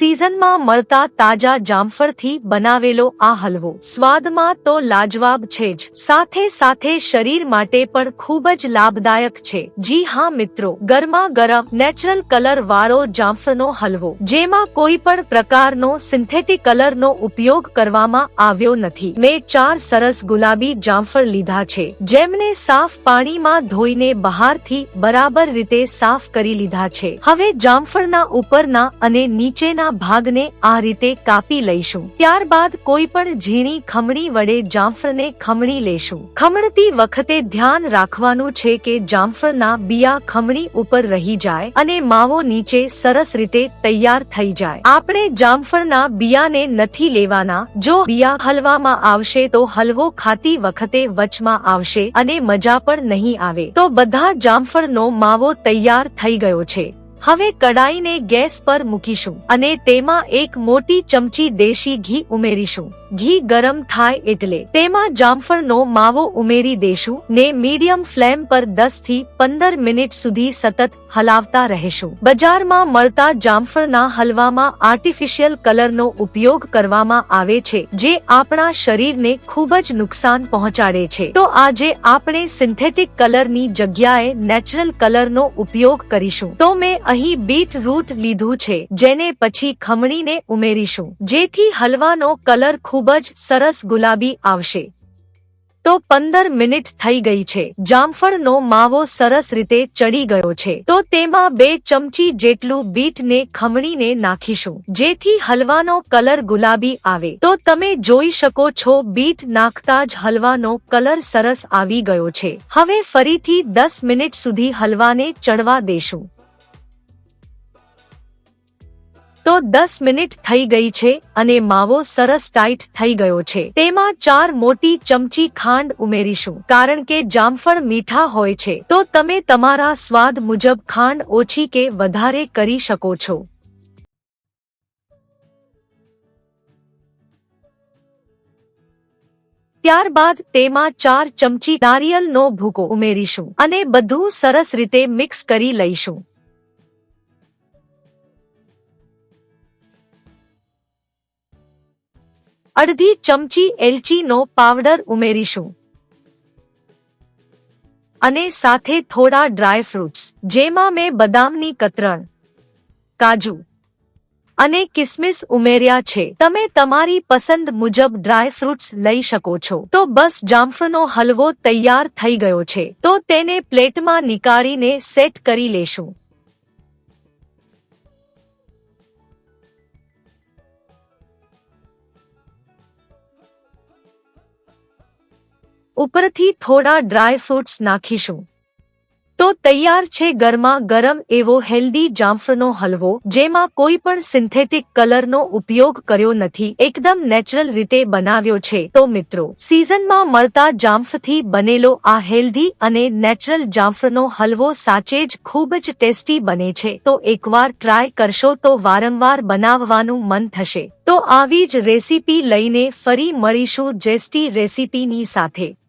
સિઝનમાં મળતા તાજા જામફળથી બનાવેલો આ હલવો. સ્વાદમાં તો લાજવાબ છે જ. સાથે સાથે શરીર માટે પણ ખૂબ જ લાભદાયક છે. જી હા મિત્રો ગરમા ગરમ નેચરલ કલર વાળો જામફળનો હલવો, જેમાં કોઈ પણ પ્રકારનો સિન્થેટિક કલરનો ઉપયોગ કરવામાં આવ્યો નથી. મેં ચાર સરસ ગુલાબી જામફળ લીધા છે, જેમને સાફ પાણીમાં ધોઈને બહારથી બરાબર રીતે સાફ કરી લીધા છે. હવે જામફળના ઉપરના અને નીચેના ભાગને આ રીતે કાપી લઈશું. ત્યારબાદ કોઈ પણ ઝીણી ખમણી વડે જામફળને ખમણી લેશું. ખમણતી વખતે ધ્યાન રાખવાનું છે કે જામફળના બિયા ખમણી ઉપર રહી જાય અને માવો નીચે સરસ રીતે તૈયાર થઈ જાય. આપણે જામફળના બિયાને નથી લેવાના. જો બિયા હલવામાં આવશે તો હલવો ખાતી વખતે વચમાં આવશે અને મજા પણ નહીં આવે. તો બધા જામફળનો માવો તૈયાર થઈ ગયો છે. હવે કડાઈને ગેસ પર મૂકીશું અને તેમાં એક મોટી ચમચી દેશી ઘી ઉમેરીશું. ઘી ગરમ થાય એટલે તેમાં જામફળનો માવો ઉમેરી દેશું ને મીડિયમ ફ્લેમ પર 10 થી પંદર મિનિટ સુધી સતત હલાવતા રહેશું. બજારમાં મળતા જામફળના હલવામાં આર્ટિફિશિયલ કલરનો ઉપયોગ કરવામાં આવે છે, જે આપણા શરીરને ખૂબ જ નુકસાન પહોંચાડે છે. તો આજે આપણે સિન્થેટિક કલરની જગ્યાએ નેચરલ કલરનો ઉપયોગ કરીશું. તો મેં અહીં બીટ રૂટ લીધું છે, જેને પછી ખમણીને ઉમેરીશું, જેથી હલવાનો કલર ખૂબ જ સરસ ગુલાબી આવશે. તો પંદર મિનિટ થઈ ગઈ છે, જામફળનો માવો સરસ રીતે ચડી ગયો છે. તો તેમાં બે ચમચી જેટલું બીટને ખમણીને નાખીશું, જેથી હલવાનો કલર ગુલાબી આવે. તો તમે જોઈ શકો છો, બીટ નાખતા જ હલવાનો કલર સરસ આવી ગયો છે. હવે ફરીથી દસ મિનિટ સુધી હલવાને ચડવા દેશું. તો દસ મિનિટ થઈ ગઈ છે અને માવો સરસ ટાઈટ થઈ ગયો છે. તેમાં ચાર મોટી ચમચી ખાંડ ઉમેરીશું, કારણ કે જામફળ મીઠા હોય છે. તો તમે તમારા સ્વાદ મુજબ ખાંડ ઓછી કે વધારે કરી શકો છો. ત્યારબાદ તેમાં ચાર ચમચી નારિયેલનો ભૂકો ઉમેરીશું અને બધું સરસ રીતે મિક્સ કરી લઈશું. અડધી ચમચી એલચીનો પાવડર ઉમેરીશું. અને સાથે થોડા ડ્રાય ફ્રૂટ્સ, જેમાં મેં બદામની કતરણ, કાજુ અને કિસમિસ ઉમેર્યા છે. તમે તમારી પસંદ મુજબ ડ્રાય ફ્રૂટ્સ લઈ શકો છો. તો બસ જામફળનો હલવો તૈયાર થઈ ગયો છે. તો તેને પ્લેટમાં નીકાળીને સેટ કરી લેશું. ઉપરથી થોડા ડ્રાય ફ્રૂટ્સ નાખીશું. તો તૈયાર છે ગરમા ગરમ એવો હેલ્ધી જામફળનો હલવો, જેમાં કોઈ પણ સિન્થેટિક કલરનો ઉપયોગ કર્યો નથી, એકદમ નેચરલ રીતે બનાવ્યો છે. તો મિત્રો, સિઝનમાં મળતા જામફથી બનેલો આ હેલ્ધી અને નેચરલ જામફળનો હલવો સાચે જ ખૂબ જ ટેસ્ટી બને છે. તો એકવાર ટ્રાય કરશો તો વારંવાર બનાવવાનું મન થશે. તો આવી જ રેસીપી લઈને ફરી મળીશું જેસ્ટી રેસીપીની સાથે.